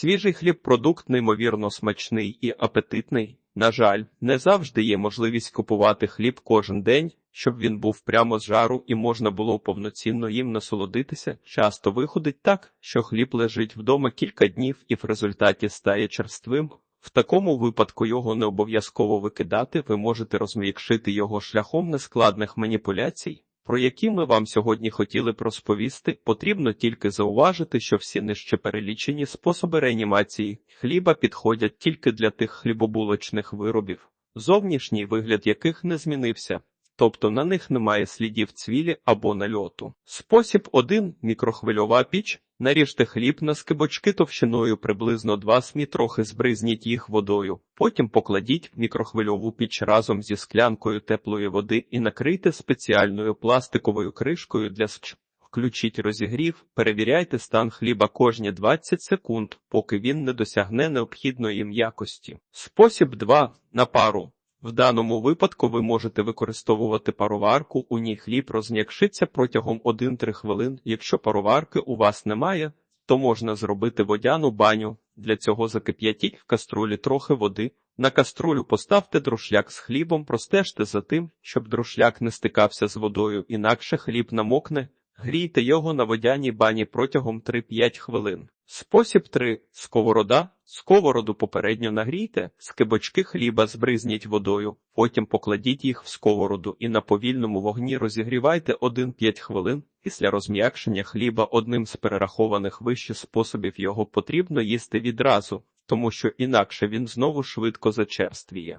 Свіжий хліб продукт неймовірно смачний і апетитний. На жаль, не завжди є можливість купувати хліб кожен день, щоб він був прямо з жару і можна було повноцінно їм насолодитися. Часто виходить так, що хліб лежить вдома кілька днів і в результаті стає черствим. В такому випадку його не обов'язково викидати, ви можете розм'якшити його шляхом нескладних маніпуляцій, про які ми вам сьогодні хотіли б розповісти. Потрібно тільки зауважити, що всі нижче перелічені способи реанімації хліба підходять тільки для тих хлібобулочних виробів, зовнішній вигляд яких не змінився. Тобто на них немає слідів цвілі або нальоту. Спосіб 1. Мікрохвильова піч. Наріжте хліб на скибочки товщиною приблизно 2 см, трохи збризніть їх водою. Потім покладіть в мікрохвильову піч разом зі склянкою теплої води і накрийте спеціальною пластиковою кришкою для сч. Включіть розігрів, перевіряйте стан хліба кожні 20 секунд, поки він не досягне необхідної м'якості. Спосіб 2. На пару. В даному випадку ви можете використовувати пароварку, у ній хліб розм'якшиться протягом 1-3 хвилин. Якщо пароварки у вас немає, то можна зробити водяну баню. Для цього закип'ятіть в каструлі трохи води. На каструлю поставте друшляк з хлібом, простежте за тим, щоб друшляк не стикався з водою, інакше хліб намокне. Грійте його на водяній бані протягом 3-5 хвилин. Спосіб 3. Сковорода. Сковороду попередньо нагрійте, скибочки хліба збризніть водою, потім покладіть їх в сковороду і на повільному вогні розігрівайте 1-5 хвилин. Після розм'якшення хліба одним з перерахованих вище способів його потрібно їсти відразу, тому що інакше він знову швидко зачерствіє.